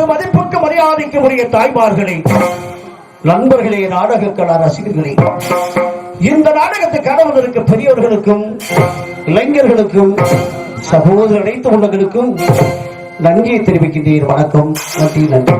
பெருமதிப்புக்கு மரியாதைக்கு உரிய தாய்மார்களே நண்பர்களே நாடக கலா ரசிகர்களே இந்த நாடகத்தை கடவுளருக்கு பெரியவர்களுக்கும் இளைஞர்களுக்கும் சகோதரர் அனைத்து உள்ளங்களுக்கும் நன்றியை தெரிவிக்கின்றேன். வணக்கம். நன்றி நன்றி.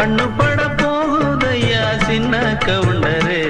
கண்ணு பட போகுதையா? சின்ன கவுண்டரே.